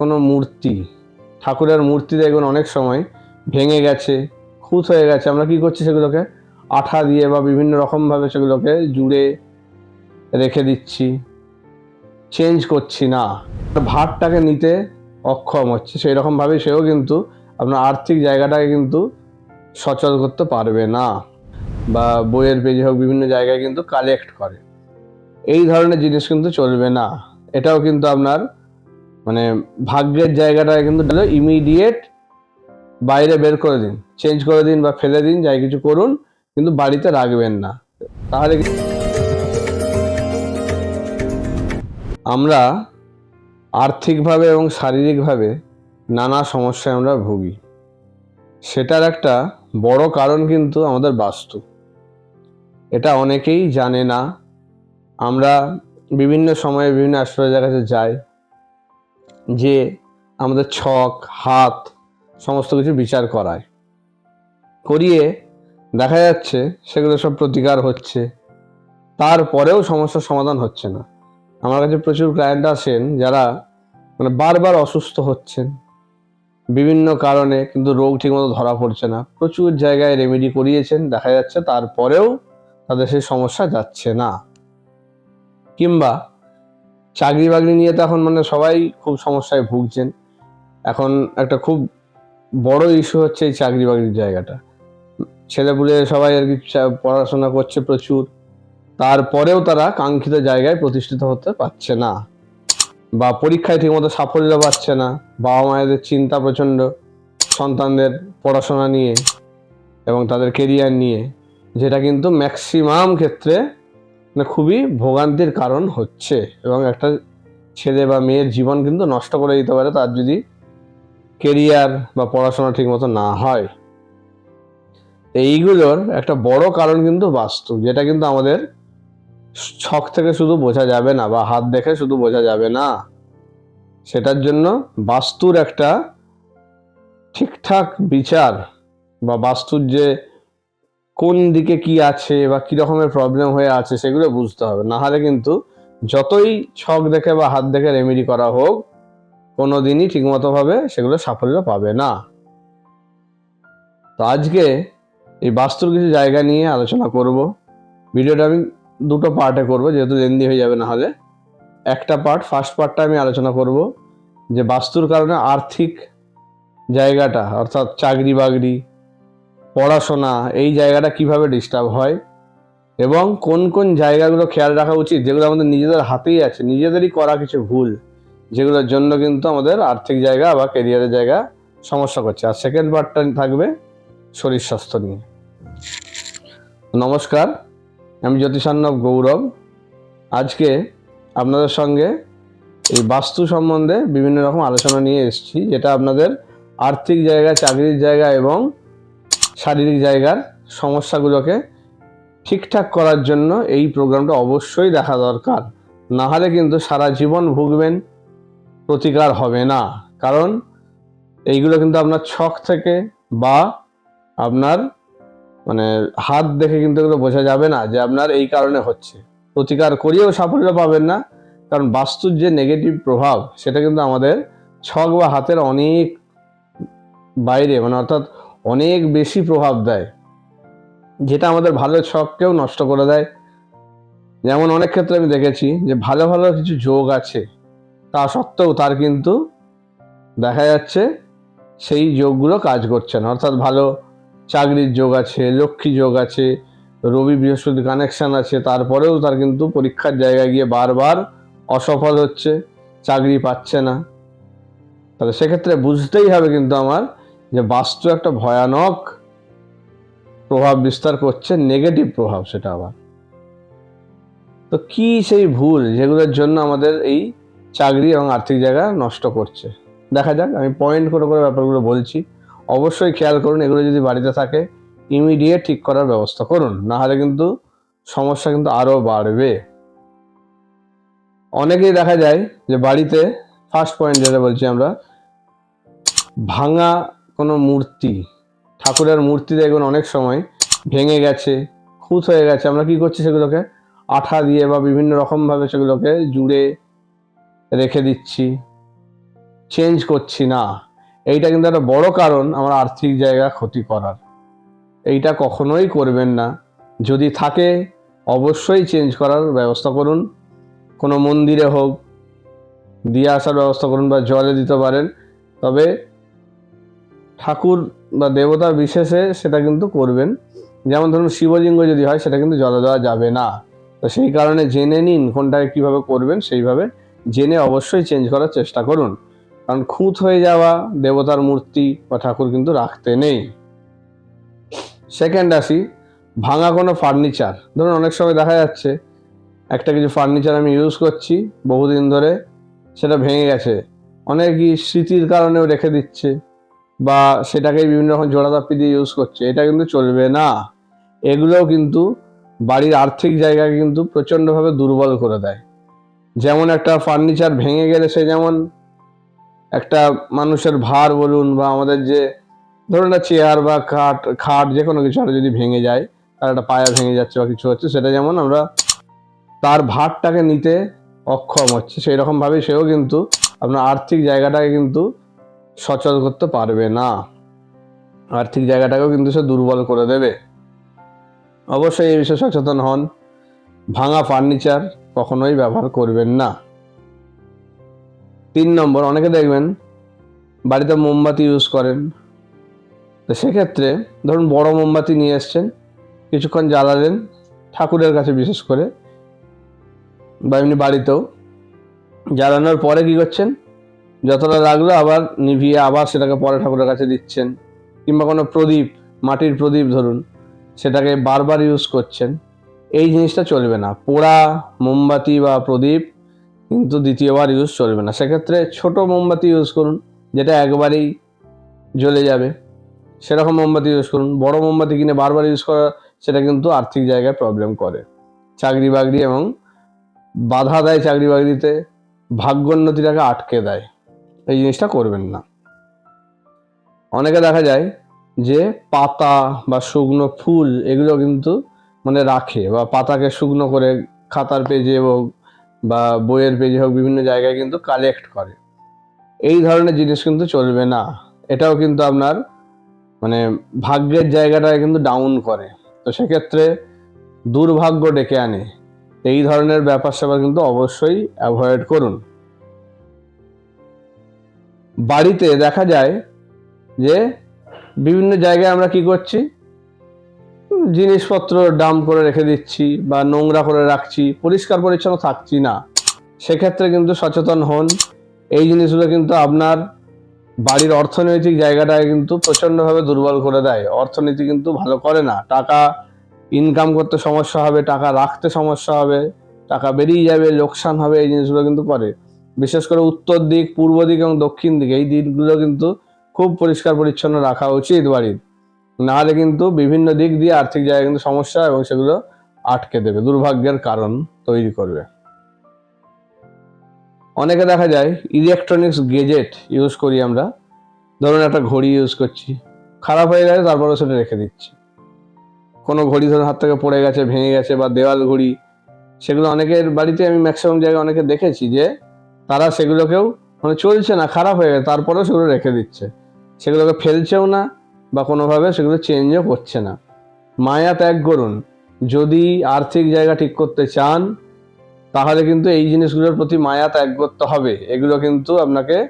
কোনো মূর্তি। ঠাকুরের মূর্তি দেখবেন অনেক সময় ভেঙে গেছে, খুঁত হয়ে গেছে। আমরা কি করছি সেগুলোকে? আঠা দিয়ে বা বিভিন্ন রকমভাবে সেগুলোকে জুড়ে রেখে দিচ্ছি। চেঞ্জ করছি না। ভারটাকে নিতে অক্ষম হচ্ছে। সেই রকমভাবে সেও কিন্তু আপনার আর্থিক জায়গাটাকে কিন্তু সচল করতে পারবে না। বা বইয়ের পেজে হোক বিভিন্ন জায়গায় কিন্তু কালেক্ট করে। এই ধরনের জিনিস কিন্তু চলবে না। এটাও কিন্তু আপনার মানে ভাগ্যের জায়গাটাকে কিন্তু ইমিডিয়েট বাইরে বের করে দিন চেঞ্জ করে দিন বা ফেলে দিন, যাই কিছু করুন, কিন্তু বাড়িতে রাখবেন না। তাহলে আমরা আর্থিকভাবে এবং শারীরিকভাবে নানা সমস্যায় আমরা ভুগি। সেটার একটা বড় কারণ কিন্তু আমাদের বাস্তু। এটা অনেকেই জানে না। আমরা বিভিন্ন সময়ে বিভিন্ন অ্যাস্ট্রোলজার কাছে যাই। যে আমাদের ছক, হাত, সমস্ত কিছু বিচার করায়। করিয়ে দেখা যাচ্ছে সেগুলো সব প্রতিকার হচ্ছে। তারপরেও সমস্যার সমাধান হচ্ছে না। আমার কাছে প্রচুর ক্লায়েন্ট আসেন যারা মানে বারবার অসুস্থ হচ্ছেন। বিভিন্ন কারণে কিন্তু রোগ ঠিকমতো ধরা পড়ছে না। প্রচুর জায়গায় রেমেডি করিয়েছেন, দেখা যাচ্ছে তারপরেও তাদের সেই সমস্যা যাচ্ছে না। কিংবা চাকরি বাকরি নিয়ে তো এখন মানে সবাই খুব সমস্যায় ভুগছেন। এখন একটা খুব বড় ইস্যু হচ্ছে এই চাকরি বাকরির জায়গাটা। ছেলেপুলে সবাই আর কি পড়াশোনা করছে প্রচুর। তারপরেও তারা কাঙ্ক্ষিত জায়গায় প্রতিষ্ঠিত হতে পারছে না। বা পরীক্ষায় ঠিকমতো সাফল্য পাচ্ছে না। বাবা মায়েদের চিন্তা প্রচণ্ড সন্তানদের পড়াশোনা নিয়ে এবং তাদের কেরিয়ার নিয়ে। যেটা কিন্তু ম্যাক্সিমাম ক্ষেত্রে মানে খুবই ভোগান্তির কারণ হচ্ছে এবং একটা ছেলে বা মেয়ের জীবন কিন্তু নষ্ট করে দিতে পারে তার যদি কেরিয়ার বা পড়াশোনা ঠিকমতো না হয়। এইগুলোর একটা বড় কারণ কিন্তু বাস্তু যেটা কিন্তু আমাদের ছক থেকে শুধু বোঝা যাবে না বা হাত দেখে শুধু বোঝা যাবে না। সেটার জন্য বাস্তুর একটা ঠিকঠাক বিচার বা বাস্তুর যে কোন দিকে কি আছে বা কি রকমের প্রবলেম হয়ে আছে সেগুলো বুঝতে হবে। না হলে কিন্তু যতই ছক দেখে বা হাত দেখে রেমেডি করা হোক কোনো দিনই ঠিকমতো ভাবে সেগুলো সাফল্য পাবে না। তো আজকে এই বাস্তুর কিছু জায়গা নিয়ে আলোচনা করব। ভিডিওটা আমি দুটো পার্টে করব, যেহেতু লেন্দি হয়ে যাবে না হলে একটা পার্ট ফার্স্ট পার্টটা আমি আলোচনা করব, যে বাস্তুর কারণে আর্থিক জায়গাটা, অর্থাৎ চাকরি বাকরি পড়াশোনা, এই জায়গাটা কীভাবে ডিস্টার্ব হয় এবং কোন কোন জায়গাগুলো খেয়াল রাখা উচিত, যেগুলো আমাদের নিজেদের হাতেই আছে, নিজেদেরই করা কিছু ভুল, যেগুলোর জন্য কিন্তু আমাদের আর্থিক জায়গা বা কেরিয়ারের জায়গা সমস্যা করছে। আর সেকেন্ড পার্টটা থাকবে শরীর স্বাস্থ্য নিয়ে। নমস্কার, আমি জ্যোতিষান্নব গৌরব। আজকে আপনাদের সঙ্গে এই বাস্তু সম্বন্ধে বিভিন্ন রকম আলোচনা নিয়ে এসেছি, যেটা আপনাদের আর্থিক জায়গা, চাকরির জায়গা এবং শারীরিক জায়গার সমস্যাগুলোকে ঠিকঠাক করার জন্য এই প্রোগ্রামটা অবশ্যই দেখা দরকার। না হলে কিন্তু সারা জীবন ভুগবেন, প্রতিকার হবে না। কারণ এইগুলো কিন্তু আপনার ছক থেকে বা আপনার মানে হাত দেখে কিন্তু এগুলো বোঝা যাবে না যে আপনার এই কারণে হচ্ছে। প্রতিকার করিয়েও সাফল্য পাবেন না। কারণ বাস্তুর যে নেগেটিভ প্রভাব, সেটা কিন্তু আমাদের ছক বা হাতের অনেক বাইরে মানে অর্থাৎ অনেক বেশি প্রভাব দেয়, যেটা আমাদের ভালো ছককেও নষ্ট করে দেয়। যেমন অনেক ক্ষেত্রে আমি দেখেছি যে ভালো ভালো কিছু যোগ আছে, তা সত্ত্বেও তার কিন্তু দেখা যাচ্ছে সেই যোগগুলো কাজ করছে না। অর্থাৎ ভালো চাকরির যোগ আছে, লক্ষ্মী যোগ আছে, রবি বৃহস্পতি কানেকশান আছে, তারপরেও তার কিন্তু পরীক্ষার জায়গায় গিয়ে বারবার অসফল হচ্ছে, চাকরি পাচ্ছে না। তাহলে সেক্ষেত্রে বুঝতেই হবে কিন্তু আমার যে বাস্তু একটা ভয়ানক প্রভাব বিস্তার করছে নেগেটিভ প্রভাব সেটা আবার। তো কি সেই ভুল যেগুলোর জন্য আমাদের এই চাকরি এবং আর্থিক জায়গা নষ্ট করছে? দেখা যাক, আমি পয়েন্ট করে করে ব্যাপারগুলো বলছি। অবশ্যই খেয়াল করুন, এগুলো যদি বাড়িতে থাকে ইমিডিয়েট ঠিক করার ব্যবস্থা করুন। না হলে কিন্তু সমস্যা কিন্তু আরও বাড়বে। অনেকেই দেখা যায় যে বাড়িতে ফার্স্ট পয়েন্ট যেটা বলছি আমরা, ভাঙা কোনো মূর্তি। ঠাকুরের মূর্তি দেখবেন অনেক সময় ভেঙে গেছে, খুঁত হয়ে গেছে। আমরা কি করছি সেগুলোকে? আঠা দিয়ে বা বিভিন্ন রকমভাবে সেগুলোকে জুড়ে রেখে দিচ্ছি। চেঞ্জ করছি না। এইটা কিন্তু একটা বড় কারণ আমার আর্থিক জায়গা ক্ষতি করার। এইটা কখনোই করবেন না। যদি থাকে, অবশ্যই চেঞ্জ করার ব্যবস্থা করুন। কোনো মন্দিরে হোক, দিয়ে আসার ব্যবস্থা করুন বা জলে দিতে পারেন। তবে ঠাকুর বা দেবতার বিশেষে সেটা কিন্তু করবেন। যেমন ধরুন শিবলিঙ্গ যদি হয়, সেটা কিন্তু জলে দেওয়া যাবে না। তো সেই কারণে জেনে নিন কোনটাকে কীভাবে করবেন, সেইভাবে জেনে অবশ্যই চেঞ্জ করার চেষ্টা করুন। কারণ খুঁত হয়ে যাওয়া, দেবতার মূর্তি বা ঠাকুর কিন্তু রাখতে নেই। সেকেন্ড আসি, ভাঙা কোনো ফার্নিচার ধরুন অনেক সময় দেখা যাচ্ছে, একটা কিছু ফার্নিচার আমি ইউজ করছি, বহুদিন ধরে সেটা ভেঙে গেছে। অনেকই স্মৃতির কারণেও রেখে দিচ্ছে। বা সেটাকে বিভিন্ন রকম জোড়াতাপ্পি দিয়ে ইউজ করছে, এটা কিন্তু চলবে না। এগুলোও কিন্তু বাড়ির আর্থিক জায়গাকে কিন্তু প্রচণ্ডভাবে দুর্বল করে দেয়। যেমন একটা ফার্নিচার ভেঙে গেলে সে যেমন একটা মানুষের ভার বলুন বা আমাদের যে ধরুন একটা চেয়ার বা খাট খাট যে কোনো কিছু একটা যদি ভেঙে যায়, তার একটা পায়া ভেঙে যাচ্ছে বা কিছু হচ্ছে, সেটা যেমন আমরা তার ভারটাকে নিতে অক্ষম হচ্ছে সেই রকমভাবে সেও কিন্তু আপনার আর্থিক জায়গাটাকে কিন্তু সচল করতে পারবে না। আর্থিক জায়গাটাকেও কিন্তু সে দুর্বল করে দেবে। অবশ্যই এই বিষয়ে সচেতন হন। ভাঙা ফার্নিচার কখনোই ব্যবহার করবেন না। তিন নম্বর, অনেকে দেখবেন বাড়িতে মোমবাতি ইউজ করেন। তো সেক্ষেত্রে ধরুন বড় মোমবাতি নিয়ে এসছেন, কিছুক্ষণ জ্বালালেন, ঠাকুরের কাছে বিশেষ করে বা এমনি বাড়িতেও। জ্বালানোর পরে কি করছেন? যতটা লাগল আবার নিভিয়ে আবার সেটাকে পরে ঠাকুরের কাছে দিচ্ছেন। কিংবা কোনো প্রদীপ, মাটির প্রদীপ ধরুন, সেটাকে বারবার ইউজ করছেন। এই জিনিসটা চলবে না। পোড়া মোমবাতি বা প্রদীপ কিন্তু দ্বিতীয়বার ইউজ চলবে না। সেক্ষেত্রে ছোট মোমবাতি ইউজ করুন, যেটা একবারেই জ্বলে যাবে। সেরকম মোমবাতি ইউজ করুন। বড় মোমবাতি কিনে বারবার ইউজ করা, সেটা কিন্তু আর্থিক জায়গায় প্রবলেম করে। চাকরি বাকরি এবং বাধা দেয় চাকরি বাকরিতে ভাগ্যোন্নতিটাকে আটকে দেয়। এই জিনিসটা করবেন না। অনেকে দেখা যায় যে পাতা বা শুকনো ফুল এগুলো কিন্তু মানে রাখে বা পাতাকে শুকনো করে খাতার পেজে হোক বা বইয়ের পেজে হোক বিভিন্ন জায়গায় কিন্তু কালেক্ট করে। এই ধরনের জিনিস কিন্তু চলবে না। এটাও কিন্তু আপনার মানে ভাগ্যের জায়গাটাকে কিন্তু ডাউন করে। তো সেক্ষেত্রে দুর্ভাগ্য ডেকে আনে। এই ধরনের ব্যাপার স্যাপার কিন্তু অবশ্যই অ্যাভয়েড করুন। বাড়িতে দেখা যায় যে বিভিন্ন জায়গায় আমরা কি করছি? জিনিসপত্র ডাম করে রেখে দিচ্ছি বা নোংরা করে রাখছি, পরিষ্কার পরিচ্ছন্ন থাকছি না। সেক্ষেত্রে কিন্তু সচেতন হন। এই জিনিসগুলো কিন্তু আপনার বাড়ির অর্থনৈতিক জায়গাটাকে কিন্তু প্রচণ্ডভাবে দুর্বল করে দেয়। অর্থনীতি কিন্তু ভালো করে না। টাকা ইনকাম করতে সমস্যা হবে, টাকা রাখতে সমস্যা হবে, টাকা বেরিয়ে যাবে, লোকসান হবে, এই জিনিসগুলো কিন্তু করে। বিশেষ করে উত্তর দিক, পূর্ব দিক এবং দক্ষিণ দিক, এই দিকগুলো কিন্তু খুব পরিষ্কার পরিচ্ছন্ন রাখা উচিত বাড়ির। নাহলে কিন্তু বিভিন্ন দিক দিয়ে আর্থিক জায়গায় কিন্তু সমস্যা এবং সেগুলো আটকে দেবে, দুর্ভাগ্যের কারণ তৈরি করবে। অনেকে দেখা যায় ইলেকট্রনিক্স গেজেট ইউজ করি আমরা। ধরুন একটা ঘড়ি ইউজ করছি, খারাপ হয়ে গেছে তারপরে সেটা রেখে দিচ্ছি। কোনো ঘড়ি ধরুন হাত থেকে পড়ে গেছে, ভেঙে গেছে বা দেওয়াল ঘড়ি, সেগুলো অনেকের বাড়িতে আমি ম্যাক্সিমাম জায়গায় অনেকে দেখেছি যে তারা সেগুলোকেও মানে চলছে না, খারাপ হয়ে গেছে, তারপরেও সেগুলো রেখে দিচ্ছে। সেগুলোকে ফেলছেও না বা কোনোভাবে সেগুলো চেঞ্জও করছে না। মায়া ত্যাগ করুন। যদি আর্থিক জায়গা ঠিক করতে চান, তাহলে কিন্তু এই জিনিসগুলোর প্রতি মায়া ত্যাগ করতে হবে। এগুলো কিন্তু আপনাকে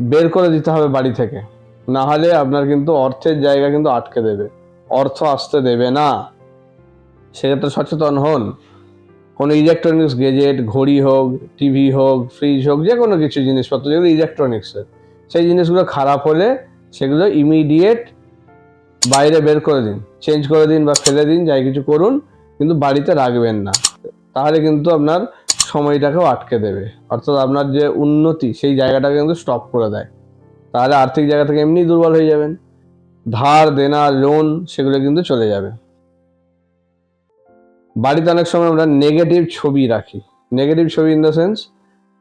বের করে দিতে হবে বাড়ি থেকে। না হলে আপনার কিন্তু অর্থের জায়গা কিন্তু আটকে দেবে। অর্থ আসতে দেবে না। সেক্ষেত্রে সচেতন হন। কোনো ইলেকট্রনিক্স গেজেট ঘড়ি হোক টিভি হোক ফ্রিজ হোক যে কোনো কিছু জিনিসপত্র, যেগুলো ইলেকট্রনিক্সের সেই জিনিসগুলো খারাপ হলে সেগুলো ইমিডিয়েট বাইরে বের করে দিন। চেঞ্জ করে দিন বা ফেলে দিন, যাই কিছু করুন, কিন্তু বাড়িতে রাখবেন না। তাহলে কিন্তু আপনার সময়টাকেও আটকে দেবে। অর্থাৎ আপনার যে উন্নতি, সেই জায়গাটাকে কিন্তু স্টপ করে দেয়। তাহলে আর্থিক জায়গা থেকে এমনি দুর্বল হয়ে যাবেন। ধার, দেনা লোন সেগুলো কিন্তু চলে যাবে। বাড়িতে অনেক সময় আমরা নেগেটিভ ছবি রাখি। নেগেটিভ ছবি ইন দ্য সেন্স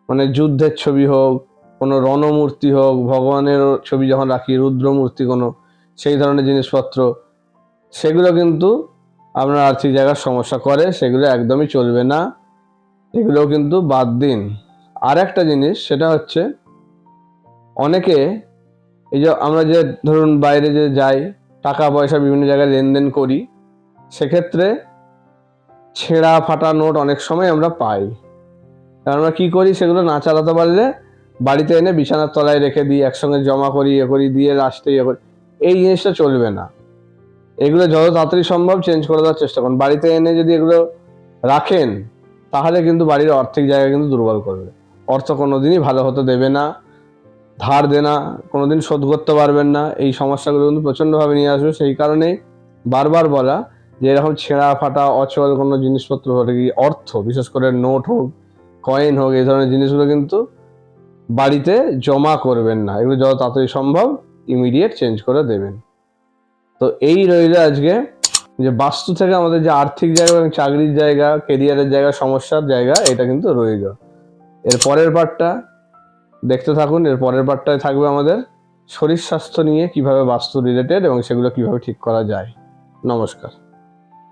মানে যুদ্ধের ছবি হোক, কোনো রণমূর্তি হোক, ভগবানের ছবি যখন রাখি, রুদ্রমূর্তি কোনো, সেই ধরনের জিনিসপত্র, সেগুলো কিন্তু আপনার আর্থিক জায়গার সমস্যা করে, সেগুলো একদমই চলবে না। এগুলো কিন্তু বাদ দিন। আর একটা জিনিস, সেটা হচ্ছে অনেকে এই যে আমরা যে ধরুন বাইরে যে যাই, টাকা পয়সা বিভিন্ন জায়গায় লেনদেন করি, সেক্ষেত্রে ছেঁড়া ফাটা নোট অনেক সময় আমরা পাই। আমরা কি করি? সেগুলো না চালাতে পারলে বাড়িতে এনে বিছানার তলায় রেখে দিই, একসঙ্গে জমা করি ইয়ে করি, দিয়ে লাস্টে ইয়ে করি। এই জিনিসটা চলবে না। এগুলো যত তাড়াতাড়ি সম্ভব চেঞ্জ করে দেওয়ার চেষ্টা করুন। বাড়িতে এনে যদি এগুলো রাখেন, তাহলে কিন্তু বাড়ির আর্থিক জায়গা কিন্তু দুর্বল করবে। অর্থ কোনোদিনই ভালো হতে দেবে না, ধার দে দেনা, কোনোদিন শোধ করতে পারবেন না। এই সমস্যাগুলো কিন্তু প্রচণ্ডভাবে নিয়ে আসবে। সেই কারণেই বারবার বলা যে এরকম ছেঁড়া ফাটা অচল কোনো জিনিসপত্র হলে কি অর্থ? বিশেষ করে নোট হোক, কয়েন হোক, এই ধরনের জিনিসগুলো কিন্তু বাড়িতে জমা করবেন না। এগুলো যত তাড়াতাড়ি সম্ভব ইমিডিয়েট চেঞ্জ করে দেবেন। তো এই রইল আজকে যে বাস্তু থেকে আমাদের যে আর্থিক জায়গা এবং চাকরির জায়গা কেরিয়ারের জায়গা, সমস্যার জায়গা, এটা কিন্তু রইল। এর পরের পার্টটা দেখতে থাকুন, এর পরের পার্টটায় থাকবে আমাদের শরীর স্বাস্থ্য নিয়ে কীভাবে বাস্তু রিলেটেড এবং সেগুলো কীভাবে ঠিক করা যায়। নমস্কার।